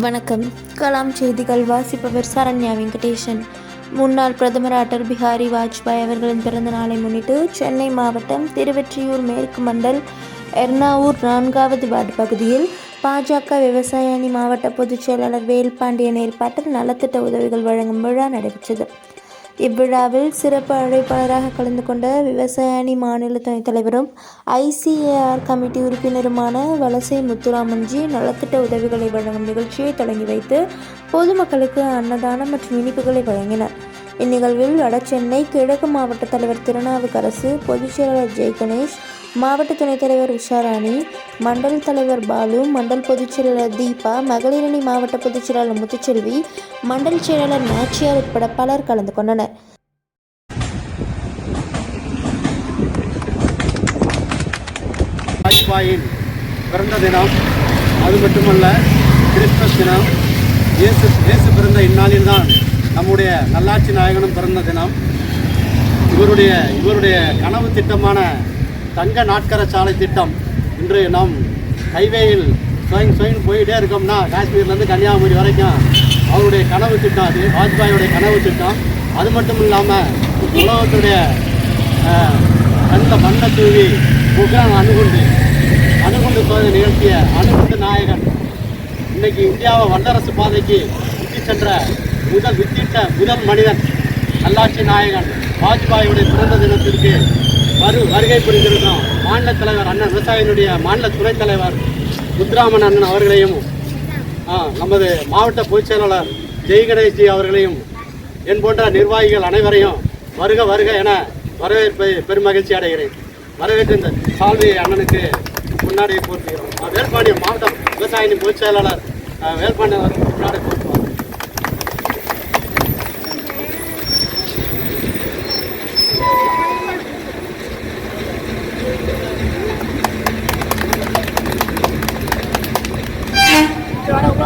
வணக்கம். கலாம் செய்திகள் வாசிப்பவர் சரண்யா வெங்கடேசன். முன்னாள் பிரதமர் அடல் பிஹாரி வாஜ்பாய் அவர்களின் பிறந்த நாளை முன்னிட்டு சென்னை மாவட்டம் திருவெற்றியூர் மேற்கு மண்டல் எர்ணாவூர் நான்காவது வார்டு பகுதியில் பாஜக விவசாய அணி மாவட்ட பொதுச் செயலாளர் வேல்பாண்டியன் ஏற்பாட்டில் நலத்திட்ட உதவிகள் வழங்கும் விழா நடைபெற்றது. இவ்விழாவில் சிறப்பு அழைப்பாளராக கலந்து கொண்ட விவசாய அணி மாநில துணைத் தலைவரும் ஐசிஏஆர் கமிட்டி உறுப்பினருமான வலசை முத்துராமன்ஜி நலத்திட்ட உதவிகளை வழங்கும் நிகழ்ச்சியை தொடங்கி வைத்து பொதுமக்களுக்கு அன்னதானம் மற்றும் இனிப்புகளை வழங்கினர். இந்நிகழ்வில் வடசென்னை கிழக்கு மாவட்ட தலைவர் திருநாவுக்கரசு பொதுச் செயலாளர் ஜெய் கணேஷ் மாவட்ட துணைத் தலைவர் உஷாராணி மண்டல் தலைவர் பாலு மண்டல் பொதுச் செயலாளர் தீபா மகளிரணி மாவட்ட பொதுச் செயலாளர் முத்துச்செல்வி மண்டல் செயலாளர் நாச்சியார் உட்பட பலர் கலந்து கொண்டனர். வாஜ்பாயின் பிறந்த தினம். அது மட்டுமல்ல கிறிஸ்மஸ் தினம். இயேசு இயேசு பிறந்த இந்நாளில் தான் நம்முடைய நல்லாட்சி நாயகனும் பிறந்த தினம். இவருடைய இவருடைய கனவு திட்டமான தங்க நாட்கர சாலை திட்டம். இன்று நாம் ஹைவேயில் சுவங் சுவங் போயிட்டே இருக்கோம்னா காஷ்மீர்லேருந்து கன்னியாகுமரி வரைக்கும் அவருடைய கனவு திட்டம் அது வாஜ்பாயோடைய கனவு திட்டம். அது மட்டும் இல்லாமல் உலகத்துடைய கண்ணில் மண்ணை தூவி புகான் அணுகுண்டு அணுகுண்டு சோதனை நிகழ்த்திய அணுகுண்டு நாயகன். இன்னைக்கு இந்தியாவை வல்லரசு பாதைக்கு விட்டு சென்ற முதல் வித்திட்ட முதல் மனிதன் நல்லாட்சி நாயகன் வாஜ்பாயுடைய பிறந்த தினத்திற்கு வரு வருகை புரிந்திருக்கிறோம். மாநில தலைவர் அண்ணன் விவசாயினுடைய மாநில துணைத் தலைவர் முத்துராமன் அண்ணன் அவர்களையும் நமது மாவட்ட பொதுச் செயலாளர் ஜெய் கணேஷ்ஜி அவர்களையும் என் போன்ற நிர்வாகிகள் அனைவரையும் வருக வருக என வரவேற்பை பெருமகிழ்ச்சி அடைகிறேன். வரவேற்று இந்த சால்வி அண்ணனுக்கு முன்னாடி போட்டுகிறோம் ஆ, வேல்பாண்டியம் மாவட்ட விவசாயினி பொதுச் செயலாளர் வேல்பாண்டியம் முன்னாடி Toronto